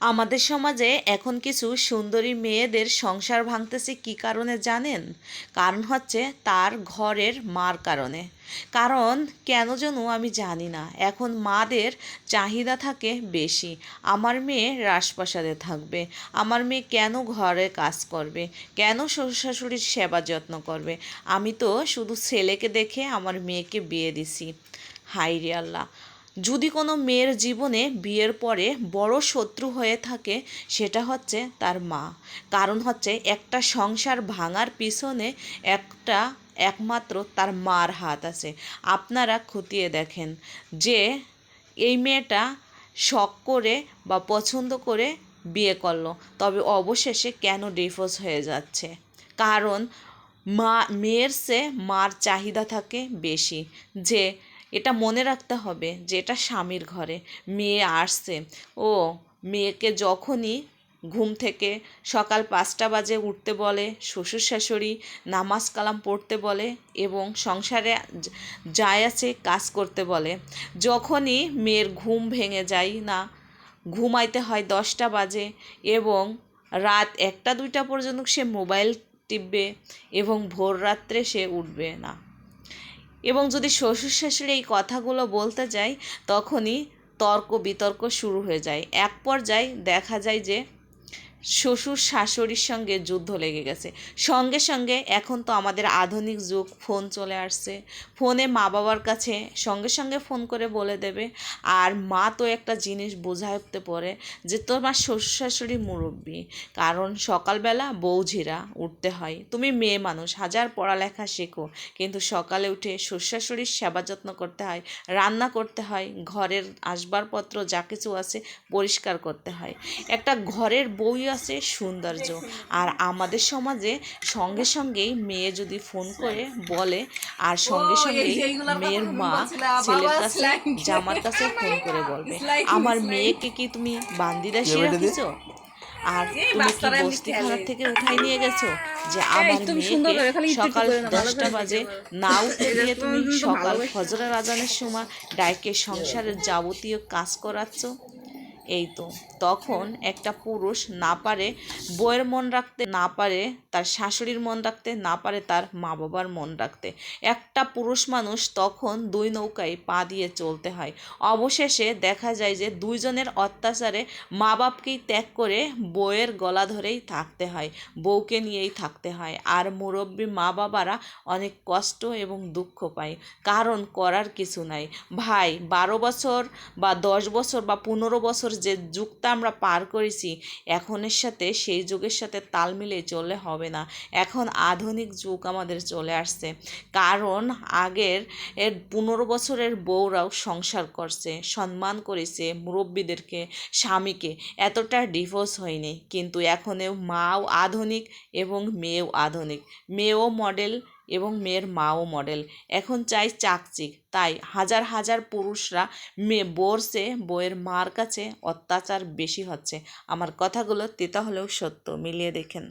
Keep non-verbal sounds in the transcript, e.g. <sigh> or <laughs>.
আমাদের সমাজে এখন কিছু সুন্দরী মেয়েদের সংসার ভাঙতেছে কি কারণে জানেন? কারণ হচ্ছে তার ঘরের মার কারণে। কারণ কেন যেন আমি জানি না। এখন মাদের চাহিদা থাকে বেশি। আমার মেয়ে রাজপ্রাসাদে থাকবে। আমার মেয়ে কেন ঘরে কাজ করবে? কেন শ্বশুর শাশুড়ির সেবা যত্ন করবে? আমি তো শুধু ছেলেকে দেখে আমার মেয়েকে বিয়ে দিছি। হাই রে আল্লাহ! যদি কোনো মেয়ের জীবনে বিয়ের পরে বড় শত্রু হয়ে থাকে, সেটা হচ্ছে তার মা। কারণ হচ্ছে একটা সংসার ভাঙার পিছনে একটা একমাত্র তার মার হাত আছে। আপনারা খতিয়ে দেখেন যে এই মেয়েটা শখ করে বা পছন্দ করে বিয়ে করল, তবে অবশেষে কেন ডিভোর্স হয়ে যাচ্ছে? কারণ মা, মেয়ের সে মার চাহিদা থাকে বেশি। যে এটা মনে রাখতে হবে যে এটা স্বামীর ঘরে, মেয়ে আসছে। ও মেয়েকে যখনই ঘুম থেকে সকাল পাঁচটা বাজে উঠতে বলে শ্বশুর শাশুড়ি নামাজ কালাম পড়তে বলে এবং সংসারে যায় আছে কাজ করতে বলে, যখনই মেয়ের ঘুম ভেঙে যায় না, ঘুমাইতে হয় দশটা বাজে এবং রাত একটা দুইটা পর্যন্ত সে মোবাইল টিপবে এবং ভোর রাত্রে সে উঠবে না। এবং যদি শ্বশুর শাশুড়ি এই কথাগুলো বলতে যাই তখনই তর্ক বিতর্ক শুরু হয়ে যায়। এক পর্যায়ে দেখা যায় যে শ্বশুর শাশুড়ির সঙ্গে যুদ্ধ লেগে গেছে। সঙ্গে সঙ্গে এখন তো আমাদের আধুনিক যুগ, ফোন চলে আসছে। ফোনে মা বাবার কাছে সঙ্গে সঙ্গে ফোন করে বলে দেবে। আর মা তো একটা জিনিস বোঝাইতে পড়ে যে তোমার শ্বশুর শাশুড়ি মুরব্বী। কারণ সকালবেলা বৌঝিরা উঠতে হয়। তুমি মেয়ে মানুষ, হাজার পড়ালেখা শেখো। কিন্তু সকালে উঠে শ্বশুর শাশুড়ির সেবা যত্ন করতে হয়, রান্না করতে হয়, ঘরের আসবাবপত্র যা কিছু আছে পরিষ্কার করতে হয়। একটা ঘরের আছে সৌন্দর্য। আর আমাদের সমাজে সঙ্গে সঙ্গেই মেয়ে যদি ফোন করে বলে আর সঙ্গে সঙ্গেই মেয়ের মা ছেলের কাছে জামার কাছে <laughs> ফোন করে বলবে <laughs> আমার মেয়েকে কি তুমি বান্দিদাসী রাখিছ আর তুমি কি বস্তিখানা থেকে উঠাই নিয়ে গেছো? যে আমার মেয়েকে সকাল দশটা বাজে না উঠে <laughs> দিয়ে তুমি সকাল ফজরের আজানের সময় ডাইকে সংসারের যাবতীয় কাজ করাচ্ছ। এই তো তখন একটা পুরুষ না পারে বইয়ের মন রাখতে, না পারে তার শাশুড়ির মন রাখতে, না পারে তার মা বাবার মন রাখতে। একটা পুরুষ মানুষ তখন দুই নৌকায় পা দিয়ে চলতে হয়। অবশেষে দেখা যায় যে দুইজনের অত্যাচারে মা বাপকেই ত্যাগ করে বইয়ের গলা ধরেই থাকতে হয়, বউকে নিয়েই থাকতে হয়। আর মুরব্বী মা বাবারা অনেক কষ্ট এবং দুঃখ পায়। কারণ করার কিছু নাই। ভাই, বারো বছর বা দশ বছর বা পনেরো বছর যে যুগটা আমরা পার করেছি, এখনের সাথে সেই যুগের সাথে তাল মিলিয়ে চললে হবে না। এখন আধুনিক যুগ আমাদের চলে আসছে। কারণ আগের এর পনেরো বছরের বউরাও সংসার করছে, সম্মান করেছে মুরব্বীদেরকে, স্বামীকে। এতটা ডিভোর্স হয়নি। কিন্তু এখনেও মাও আধুনিক এবং মেয়েও আধুনিক। মেয়েও মডেল এবং মেয়ের মাও মডেল এখন চাই চাকচিক। তাই হাজার হাজার পুরুষরা মেয়ে বোরসে বইয়ের মার কাছে অত্যাচার বেশি হচ্ছে। আমার কথাগুলো তেতা হলেও সত্য, মিলিয়ে দেখেন।